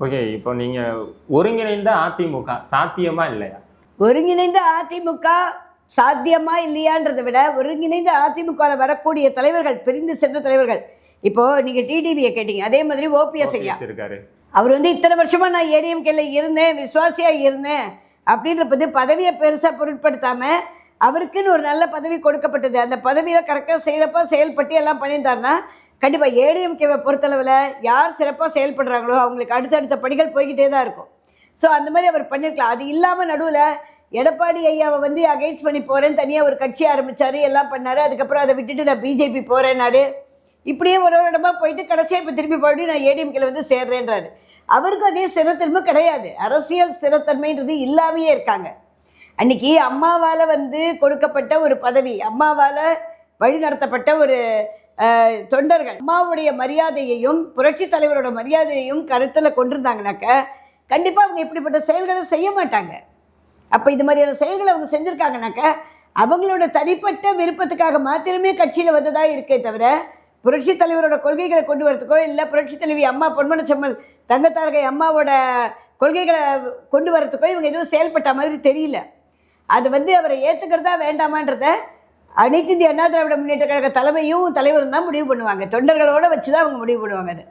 Okay இப்போ நீங்க ஒருங்கிணைந்த அதிமுக சாத்தியமா இல்லையா? ஒருங்கிணைந்த அதிமுக சாத்தியமா இல்லையான்றதை விட ஒருங்கிணைந்த அதிமுகவில் வரக்கூடிய தலைவர்கள் பிரிந்து சென்ற தலைவர்கள். இப்போ நீங்க டிடிவியை கேட்டீங்க அதே மாதிரி ஓபிஎஸ் ஐயா. இருக்காரு. அவர் வந்து இத்தனை வருஷமா நான் ஏடிஎம்கேல இருந்தேன் விசுவாசியா இருந்தேன் அப்படின்றபோது பதவியை பெருசா பொருட்படுத்தாம அவருக்குன்னு ஒரு நல்ல பதவி கொடுக்கப்பட்டது. அந்த பதவியில கரெக்டாக செய்யறப்ப செயல்பட்டு எல்லாம் பண்ணியிருந்தாருன்னா கண்டிப்பாக ஏடிஎம்கேவை பொறுத்தளவில் யார் சிறப்பாக செயல்படுறாங்களோ அவங்களுக்கு அடுத்தடுத்த படிகள் போய்கிட்டே தான் இருக்கும். ஸோ அந்த மாதிரி அவர் பண்ணியிருக்கலாம் அது இல்லாமல் நடுவில் எடப்பாடி ஐயாவை வந்து அகைன்ஸ்ட் பண்ணி போகிறேன்னு தனியாக ஒரு கட்சி ஆரம்பித்தார் எல்லாம் பண்ணார். அதுக்கப்புறம் அதை விட்டுட்டு நான் பிஜேபி போகிறேன்னாரு இப்படியே ஒரு ஒரு இடமா போயிட்டு கடைசியாக இப்போ திரும்பி மறுபடியும் நான் ஏடிஎம்கேல வந்து சேர்றேன்றாரு. அவருக்கும் அதே ஸ்திரத்தன்மை கிடையாது. அரசியல் ஸ்திரத்தன்மைன்றது இல்லாமையே இருக்காங்க. அன்னைக்கு அம்மாவால் வந்து கொடுக்கப்பட்ட ஒரு பதவி அம்மாவால் வழிநடத்தப்பட்ட ஒரு தொண்டர்கள். அம்மாவுடைய மரியாதையையும் புரட்சி தலைவரோட மரியாதையையும் கருத்தில் கொண்டிருந்தாங்கனாக்க கண்டிப்பாக அவங்க இப்படிப்பட்ட செயல்களை செய்ய மாட்டாங்க. அப்போ இது மாதிரியான செயல்களை அவங்க செஞ்சுருக்காங்கனாக்க அவங்களோட தனிப்பட்ட விருப்பத்துக்காக மாத்திரமே கட்சியில் வந்ததாக இருக்கே தவிர புரட்சி தலைவரோட கொள்கைகளை கொண்டு வரதுக்கோ இல்லை புரட்சி தலைவி அம்மா பொன்மனச்செம்மல் தங்கத்தாரகை அம்மாவோட கொள்கைகளை கொண்டு வரத்துக்கோ இவங்க எதுவும் செயல்பட்ட மாதிரி தெரியல. அது வந்து அவரை ஏற்றுக்கிறதா வேண்டாமான்றத அனைத்து இந்திய அண்ணா திராவிட முன்னேற்ற கழக தலைமையும் தலைவரும் தான் முடிவு பண்ணுவாங்க. தொண்டர்களோடு வச்சு தான் அவங்க முடிவு பண்ணுவாங்க அது.